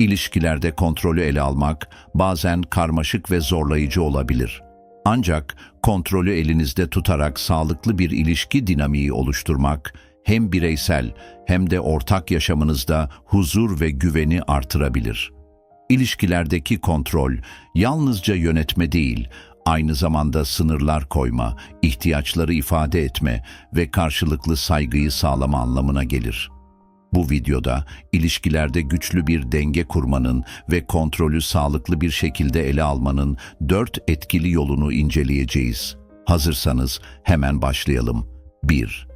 İlişkilerde kontrolü ele almak bazen karmaşık ve zorlayıcı olabilir. Ancak kontrolü elinizde tutarak sağlıklı bir ilişki dinamiği oluşturmak hem bireysel hem de ortak yaşamınızda huzur ve güveni artırabilir. İlişkilerdeki kontrol yalnızca yönetme değil, aynı zamanda sınırlar koyma, ihtiyaçları ifade etme ve karşılıklı saygıyı sağlama anlamına gelir. Bu videoda ilişkilerde güçlü bir denge kurmanın ve kontrolü sağlıklı bir şekilde ele almanın dört etkili yolunu inceleyeceğiz. Hazırsanız hemen başlayalım. 1.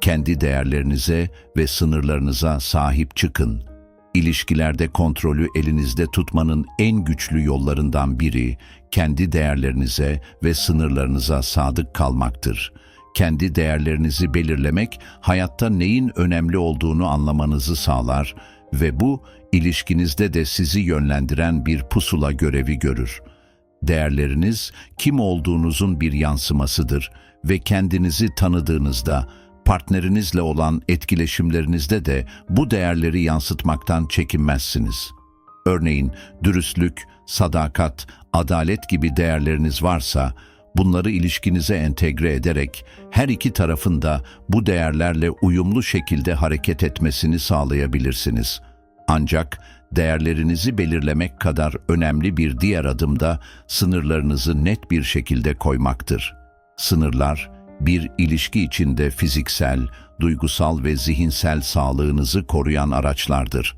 Kendi değerlerinize ve sınırlarınıza sahip çıkın. İlişkilerde kontrolü elinizde tutmanın en güçlü yollarından biri, kendi değerlerinize ve sınırlarınıza sadık kalmaktır. Kendi değerlerinizi belirlemek, hayatta neyin önemli olduğunu anlamanızı sağlar ve bu, ilişkinizde de sizi yönlendiren bir pusula görevi görür. Değerleriniz, kim olduğunuzun bir yansımasıdır ve kendinizi tanıdığınızda, partnerinizle olan etkileşimlerinizde de bu değerleri yansıtmaktan çekinmezsiniz. Örneğin dürüstlük, sadakat, adalet gibi değerleriniz varsa, bunları ilişkinize entegre ederek her iki tarafın da bu değerlerle uyumlu şekilde hareket etmesini sağlayabilirsiniz. Ancak değerlerinizi belirlemek kadar önemli bir diğer adım da sınırlarınızı net bir şekilde koymaktır. Sınırlar, bir ilişki içinde fiziksel, duygusal ve zihinsel sağlığınızı koruyan araçlardır.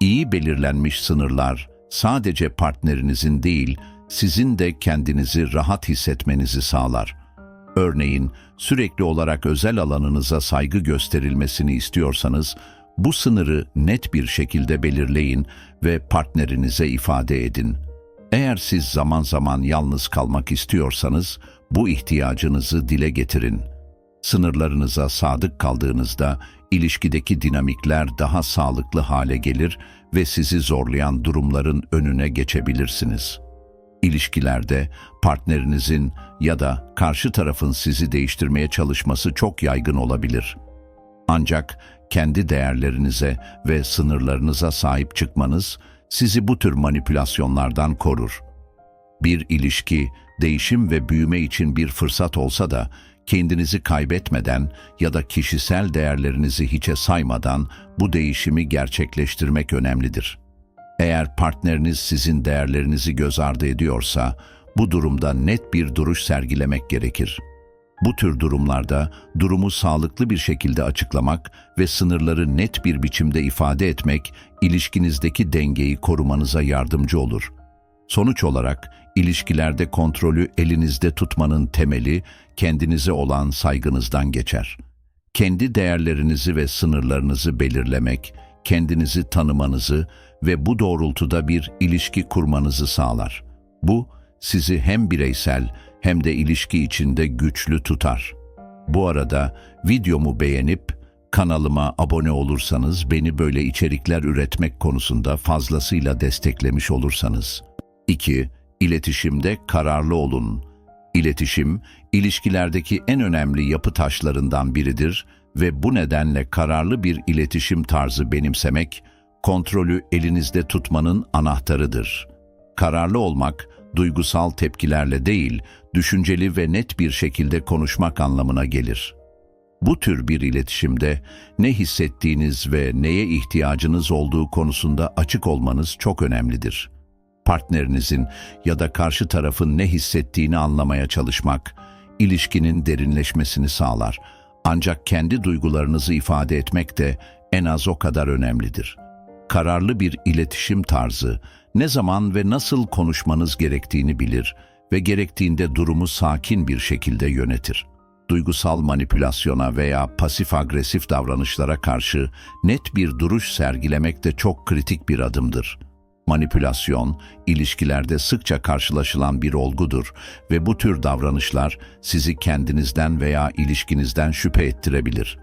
İyi belirlenmiş sınırlar sadece partnerinizin değil, sizin de kendinizi rahat hissetmenizi sağlar. Örneğin, sürekli olarak özel alanınıza saygı gösterilmesini istiyorsanız, bu sınırı net bir şekilde belirleyin ve partnerinize ifade edin. Eğer siz zaman zaman yalnız kalmak istiyorsanız, bu ihtiyacınızı dile getirin. Sınırlarınıza sadık kaldığınızda ilişkideki dinamikler daha sağlıklı hale gelir ve sizi zorlayan durumların önüne geçebilirsiniz. İlişkilerde partnerinizin ya da karşı tarafın sizi değiştirmeye çalışması çok yaygın olabilir. Ancak kendi değerlerinize ve sınırlarınıza sahip çıkmanız sizi bu tür manipülasyonlardan korur. Bir ilişki, değişim ve büyüme için bir fırsat olsa da kendinizi kaybetmeden ya da kişisel değerlerinizi hiçe saymadan bu değişimi gerçekleştirmek önemlidir. Eğer partneriniz sizin değerlerinizi göz ardı ediyorsa, bu durumda net bir duruş sergilemek gerekir. Bu tür durumlarda durumu sağlıklı bir şekilde açıklamak ve sınırları net bir biçimde ifade etmek ilişkinizdeki dengeyi korumanıza yardımcı olur. Sonuç olarak ilişkilerde kontrolü elinizde tutmanın temeli kendinize olan saygınızdan geçer. Kendi değerlerinizi ve sınırlarınızı belirlemek, kendinizi tanımanızı ve bu doğrultuda bir ilişki kurmanızı sağlar. Bu, sizi hem bireysel hem de ilişki içinde güçlü tutar. Bu arada videomu beğenip kanalıma abone olursanız beni böyle içerikler üretmek konusunda fazlasıyla desteklemiş olursanız. 2. İletişimde kararlı olun. İletişim, ilişkilerdeki en önemli yapı taşlarından biridir ve bu nedenle kararlı bir iletişim tarzı benimsemek, kontrolü elinizde tutmanın anahtarıdır. Kararlı olmak, duygusal tepkilerle değil, düşünceli ve net bir şekilde konuşmak anlamına gelir. Bu tür bir iletişimde ne hissettiğiniz ve neye ihtiyacınız olduğu konusunda açık olmanız çok önemlidir. Partnerinizin ya da karşı tarafın ne hissettiğini anlamaya çalışmak, ilişkinin derinleşmesini sağlar. Ancak kendi duygularınızı ifade etmek de en az o kadar önemlidir. Kararlı bir iletişim tarzı, ne zaman ve nasıl konuşmanız gerektiğini bilir ve gerektiğinde durumu sakin bir şekilde yönetir. Duygusal manipülasyona veya pasif-agresif davranışlara karşı net bir duruş sergilemek de çok kritik bir adımdır. Manipülasyon, ilişkilerde sıkça karşılaşılan bir olgudur ve bu tür davranışlar sizi kendinizden veya ilişkinizden şüphe ettirebilir.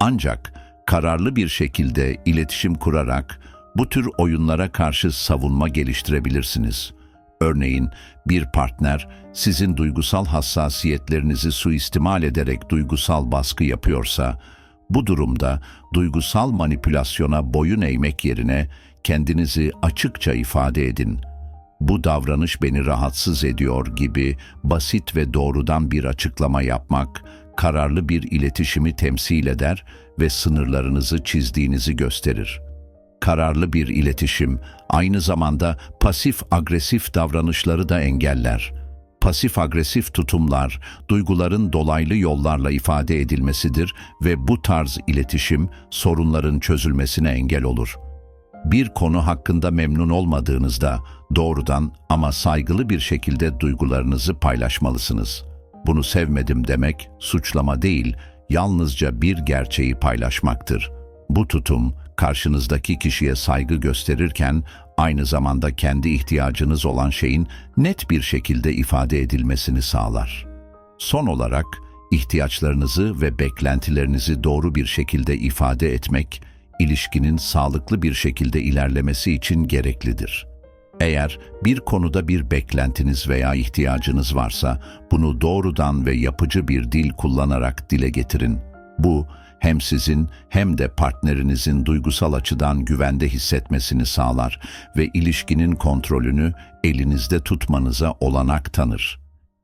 Ancak kararlı bir şekilde iletişim kurarak bu tür oyunlara karşı savunma geliştirebilirsiniz. Örneğin bir partner sizin duygusal hassasiyetlerinizi suistimal ederek duygusal baskı yapıyorsa, bu durumda duygusal manipülasyona boyun eğmek yerine kendinizi açıkça ifade edin. Bu davranış beni rahatsız ediyor gibi basit ve doğrudan bir açıklama yapmak, kararlı bir iletişimi temsil eder ve sınırlarınızı çizdiğinizi gösterir. Kararlı bir iletişim aynı zamanda pasif agresif davranışları da engeller. Pasif agresif tutumlar duyguların dolaylı yollarla ifade edilmesidir ve bu tarz iletişim sorunların çözülmesine engel olur. Bir konu hakkında memnun olmadığınızda doğrudan ama saygılı bir şekilde duygularınızı paylaşmalısınız. Bunu sevmedim demek suçlama değil, yalnızca bir gerçeği paylaşmaktır. Bu tutum karşınızdaki kişiye saygı gösterirken aynı zamanda kendi ihtiyacınız olan şeyin net bir şekilde ifade edilmesini sağlar. Son olarak ihtiyaçlarınızı ve beklentilerinizi doğru bir şekilde ifade etmek, ilişkinin sağlıklı bir şekilde ilerlemesi için gereklidir. Eğer bir konuda bir beklentiniz veya ihtiyacınız varsa, bunu doğrudan ve yapıcı bir dil kullanarak dile getirin. Bu, hem sizin hem de partnerinizin duygusal açıdan güvende hissetmesini sağlar ve ilişkinin kontrolünü elinizde tutmanıza olanak tanır.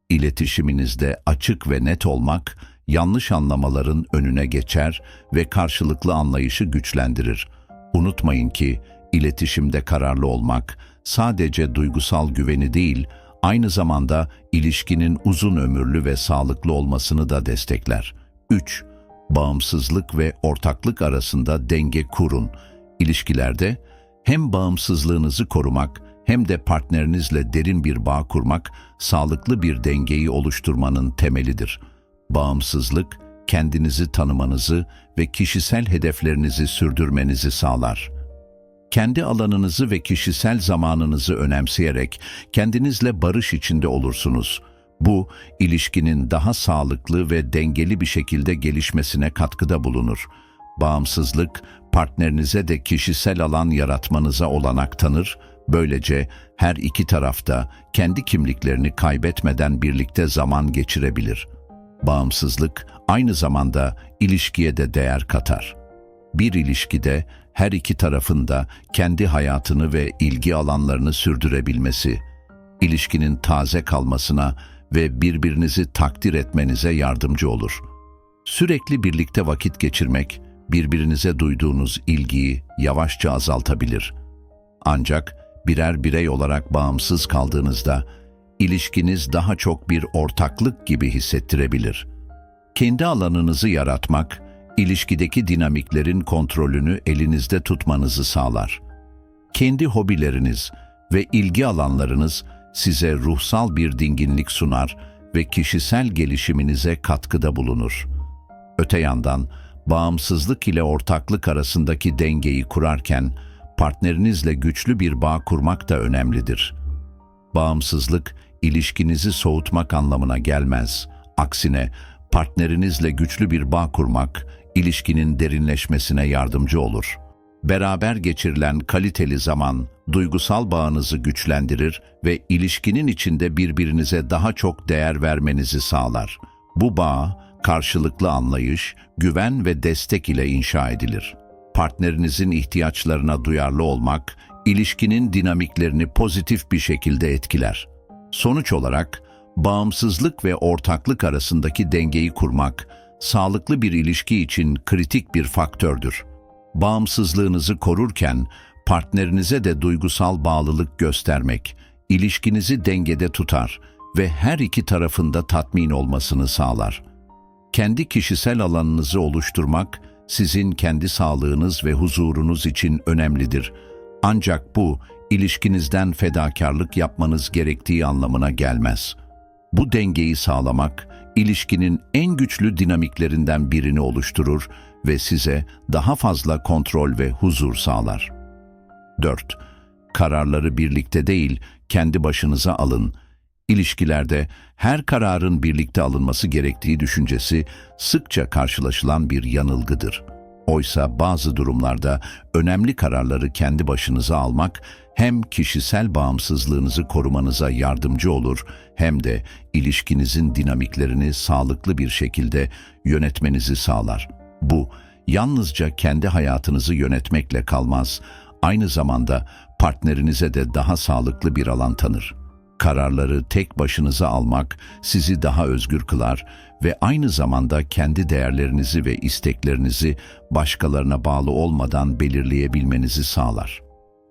İletişiminizde açık ve net olmak, yanlış anlamaların önüne geçer ve karşılıklı anlayışı güçlendirir. Unutmayın ki iletişimde kararlı olmak sadece duygusal güveni değil, aynı zamanda ilişkinin uzun ömürlü ve sağlıklı olmasını da destekler. 3. Bağımsızlık ve ortaklık arasında denge kurun. İlişkilerde hem bağımsızlığınızı korumak hem de partnerinizle derin bir bağ kurmak sağlıklı bir dengeyi oluşturmanın temelidir. Bağımsızlık, kendinizi tanımanızı ve kişisel hedeflerinizi sürdürmenizi sağlar. Kendi alanınızı ve kişisel zamanınızı önemseyerek kendinizle barış içinde olursunuz. Bu, ilişkinin daha sağlıklı ve dengeli bir şekilde gelişmesine katkıda bulunur. Bağımsızlık, partnerinize de kişisel alan yaratmanıza olanak tanır, böylece her iki tarafta kendi kimliklerini kaybetmeden birlikte zaman geçirebilir.'' Bağımsızlık aynı zamanda ilişkiye de değer katar. Bir ilişkide her iki tarafında kendi hayatını ve ilgi alanlarını sürdürebilmesi, ilişkinin taze kalmasına ve birbirinizi takdir etmenize yardımcı olur. Sürekli birlikte vakit geçirmek, birbirinize duyduğunuz ilgiyi yavaşça azaltabilir. Ancak birer birey olarak bağımsız kaldığınızda, ilişkiniz daha çok bir ortaklık gibi hissettirebilir. Kendi alanınızı yaratmak, ilişkideki dinamiklerin kontrolünü elinizde tutmanızı sağlar. Kendi hobileriniz ve ilgi alanlarınız size ruhsal bir dinginlik sunar ve kişisel gelişiminize katkıda bulunur. Öte yandan, bağımsızlık ile ortaklık arasındaki dengeyi kurarken, partnerinizle güçlü bir bağ kurmak da önemlidir. Bağımsızlık, ilişkinizi soğutmak anlamına gelmez. Aksine partnerinizle güçlü bir bağ kurmak, ilişkinin derinleşmesine yardımcı olur. Beraber geçirilen kaliteli zaman, duygusal bağınızı güçlendirir ve ilişkinin içinde birbirinize daha çok değer vermenizi sağlar. Bu bağ, karşılıklı anlayış, güven ve destek ile inşa edilir. Partnerinizin ihtiyaçlarına duyarlı olmak, ilişkinin dinamiklerini pozitif bir şekilde etkiler. Sonuç olarak bağımsızlık ve ortaklık arasındaki dengeyi kurmak, sağlıklı bir ilişki için kritik bir faktördür. Bağımsızlığınızı korurken partnerinize de duygusal bağlılık göstermek, ilişkinizi dengede tutar ve her iki tarafında tatmin olmasını sağlar. Kendi kişisel alanınızı oluşturmak, sizin kendi sağlığınız ve huzurunuz için önemlidir. Ancak bu, ilişkinizden fedakarlık yapmanız gerektiği anlamına gelmez. Bu dengeyi sağlamak, ilişkinin en güçlü dinamiklerinden birini oluşturur ve size daha fazla kontrol ve huzur sağlar. 4. Kararları birlikte değil, kendi başınıza alın. İlişkilerde her kararın birlikte alınması gerektiği düşüncesi sıkça karşılaşılan bir yanılgıdır. Oysa bazı durumlarda önemli kararları kendi başınıza almak hem kişisel bağımsızlığınızı korumanıza yardımcı olur hem de ilişkinizin dinamiklerini sağlıklı bir şekilde yönetmenizi sağlar. Bu, yalnızca kendi hayatınızı yönetmekle kalmaz, aynı zamanda partnerinize de daha sağlıklı bir alan tanır. Kararları tek başınıza almak sizi daha özgür kılar ve aynı zamanda kendi değerlerinizi ve isteklerinizi başkalarına bağlı olmadan belirleyebilmenizi sağlar.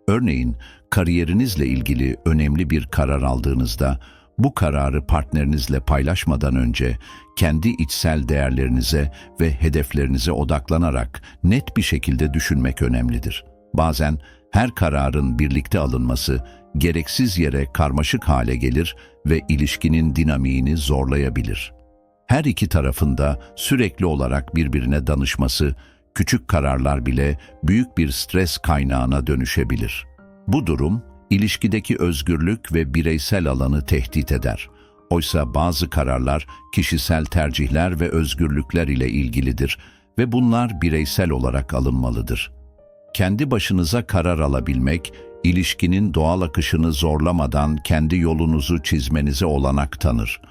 Örneğin kariyerinizle ilgili önemli bir karar aldığınızda bu kararı partnerinizle paylaşmadan önce kendi içsel değerlerinize ve hedeflerinize odaklanarak net bir şekilde düşünmek önemlidir. Bazen her kararın birlikte alınması gereksiz yere karmaşık hale gelir ve ilişkinin dinamiğini zorlayabilir. Her iki tarafında sürekli olarak birbirine danışması, küçük kararlar bile büyük bir stres kaynağına dönüşebilir. Bu durum, ilişkideki özgürlük ve bireysel alanı tehdit eder. Oysa bazı kararlar kişisel tercihler ve özgürlükler ile ilgilidir ve bunlar bireysel olarak alınmalıdır. Kendi başınıza karar alabilmek, ilişkinin doğal akışını zorlamadan kendi yolunuzu çizmenize olanak tanır.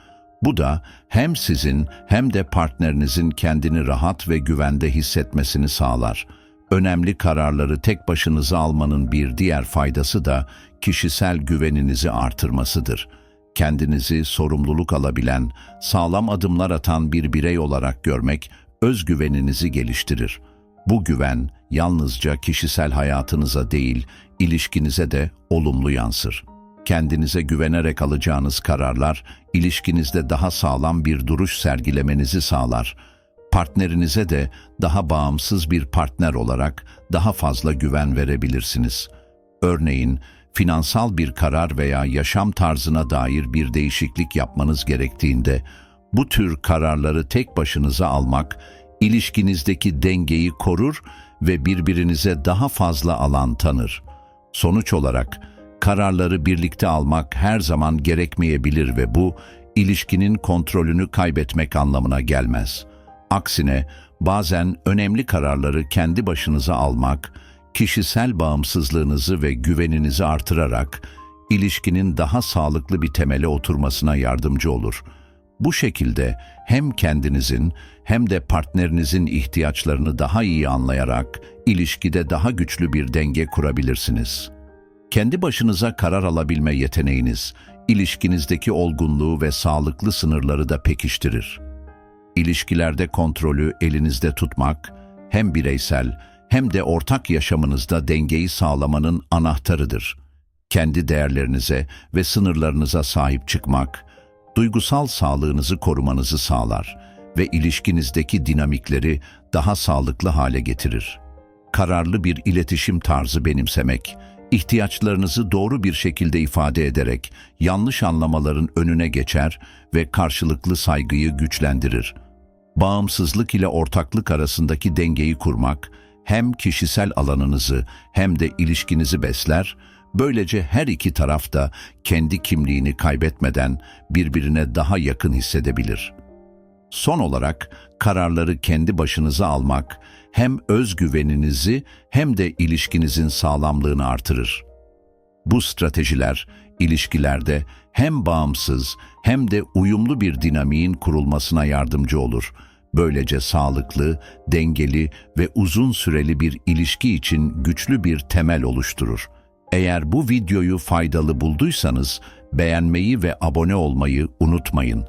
Bu da hem sizin hem de partnerinizin kendini rahat ve güvende hissetmesini sağlar. Önemli kararları tek başınıza almanın bir diğer faydası da kişisel güveninizi artırmasıdır. Kendinizi sorumluluk alabilen, sağlam adımlar atan bir birey olarak görmek özgüveninizi geliştirir. Bu güven yalnızca kişisel hayatınıza değil, ilişkinize de olumlu yansır. Kendinize güvenerek alacağınız kararlar, ilişkinizde daha sağlam bir duruş sergilemenizi sağlar. Partnerinize de daha bağımsız bir partner olarak daha fazla güven verebilirsiniz. Örneğin, finansal bir karar veya yaşam tarzına dair bir değişiklik yapmanız gerektiğinde, bu tür kararları tek başınıza almak, ilişkinizdeki dengeyi korur ve birbirinize daha fazla alan tanır. Sonuç olarak kararları birlikte almak her zaman gerekmeyebilir ve bu ilişkinin kontrolünü kaybetmek anlamına gelmez. Aksine bazen önemli kararları kendi başınıza almak, kişisel bağımsızlığınızı ve güveninizi artırarak ilişkinin daha sağlıklı bir temele oturmasına yardımcı olur. Bu şekilde hem kendinizin hem de partnerinizin ihtiyaçlarını daha iyi anlayarak ilişkide daha güçlü bir denge kurabilirsiniz. Kendi başınıza karar alabilme yeteneğiniz, ilişkinizdeki olgunluğu ve sağlıklı sınırları da pekiştirir. İlişkilerde kontrolü elinizde tutmak, hem bireysel hem de ortak yaşamınızda dengeyi sağlamanın anahtarıdır. Kendi değerlerinize ve sınırlarınıza sahip çıkmak, duygusal sağlığınızı korumanızı sağlar ve ilişkinizdeki dinamikleri daha sağlıklı hale getirir. Kararlı bir iletişim tarzı benimsemek, ihtiyaçlarınızı doğru bir şekilde ifade ederek yanlış anlamaların önüne geçer ve karşılıklı saygıyı güçlendirir. Bağımsızlık ile ortaklık arasındaki dengeyi kurmak, hem kişisel alanınızı hem de ilişkinizi besler, böylece her iki taraf da kendi kimliğini kaybetmeden birbirine daha yakın hissedebilir. Son olarak kararları kendi başınıza almak hem özgüveninizi hem de ilişkinizin sağlamlığını artırır. Bu stratejiler ilişkilerde hem bağımsız hem de uyumlu bir dinamiğin kurulmasına yardımcı olur. Böylece sağlıklı, dengeli ve uzun süreli bir ilişki için güçlü bir temel oluşturur. Eğer bu videoyu faydalı bulduysanız beğenmeyi ve abone olmayı unutmayın.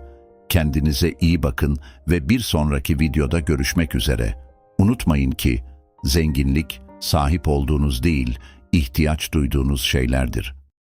Kendinize iyi bakın ve bir sonraki videoda görüşmek üzere. Unutmayın ki zenginlik sahip olduğunuz değil, ihtiyaç duyduğunuz şeylerdir.